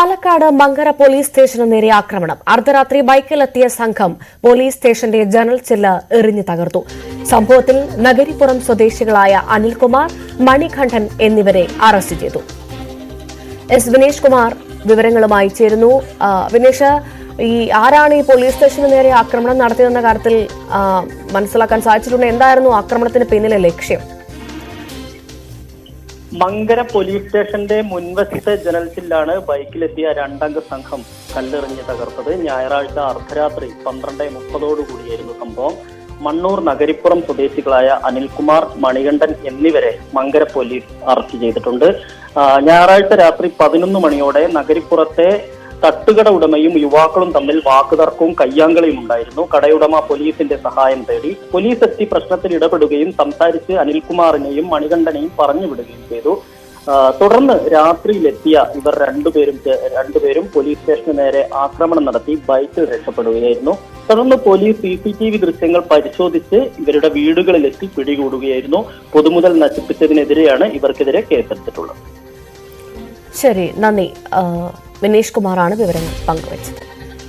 Palakkad Mankara police സ്റ്റേഷന് നേരെ ആക്രമണം. അർദ്ധരാത്രി ബൈക്കിലെത്തിയ സംഘം പോലീസ് സ്റ്റേഷന്റെ ജനൽ ചില്ല് എറിഞ്ഞു തകർത്തു. സംഭവത്തിൽ നഗരിപ്പുറം സ്വദേശികളായ അനിൽകുമാർ മണികണ്ഠൻ എന്നിവരെ അറസ്റ്റ് ചെയ്തു. എസ് വിനേഷ് കുമാർ വിവരങ്ങളുമായി ചേരുന്നു. വിനേഷ് ഈ ആരാണ് ഈ പോലീസ് സ്റ്റേഷന് നേരെ ആക്രമണം നടത്തിയതെന്ന കാര്യത്തിൽ മനസ്സിലാക്കാൻ സാധിച്ചിട്ടുണ്ട്. എന്തായിരുന്നു ആക്രമണത്തിന് പിന്നിലെ ലക്ഷ്യം? മങ്കര പോലീസ് സ്റ്റേഷന്റെ മുൻവശത്തെ ജനൽസിലാണ് ബൈക്കിലെത്തിയ രണ്ടംഗ സംഘം കല്ലെറിഞ്ഞ് തകർത്തത്. ഞായറാഴ്ച അർദ്ധരാത്രി പന്ത്രണ്ട് മുപ്പതോടുകൂടിയായിരുന്നു സംഭവം. മണ്ണൂർ നഗരിപ്പുറം സ്വദേശികളായ അനിൽകുമാർ മണികണ്ഠൻ എന്നിവരെ മങ്കര പോലീസ് അറസ്റ്റ് ചെയ്തിട്ടുണ്ട്. ഞായറാഴ്ച രാത്രി പതിനൊന്ന് മണിയോടെ നഗരിപ്പുറത്തെ തട്ടുകട ഉടമയും യുവാക്കളും തമ്മിൽ വാക്കുതർക്കവും കയ്യാങ്കളിയും ഉണ്ടായിരുന്നു. കടയുടമ പോലീസിന്റെ സഹായം തേടി പോലീസ് എത്തി പ്രശ്നത്തിൽ ഇടപെടുകയും സംസാരിച്ച് അനിൽകുമാറിനെയും മണികണ്ഠനെയും പറഞ്ഞു വിടുകയും ചെയ്തു. തുടർന്ന് രാത്രിയിലെത്തിയ ഇവർ രണ്ടുപേരും രണ്ടുപേരും പോലീസ് സ്റ്റേഷന് നേരെ ആക്രമണം നടത്തി ബൈക്കിൽ രക്ഷപ്പെടുകയായിരുന്നു. തുടർന്ന് police C C T V ദൃശ്യങ്ങൾ പരിശോധിച്ച് ഇവരുടെ വീടുകളിലെത്തി പിടികൂടുകയായിരുന്നു. പൊതുമുതൽ നശിപ്പിച്ചതിനെതിരെയാണ് ഇവർക്കെതിരെ കേസെടുത്തിട്ടുള്ളത്. ശരി നന്ദി. വിനേഷ് കുമാറാണ് വിവരങ്ങൾ പങ്കുവച്ചത്.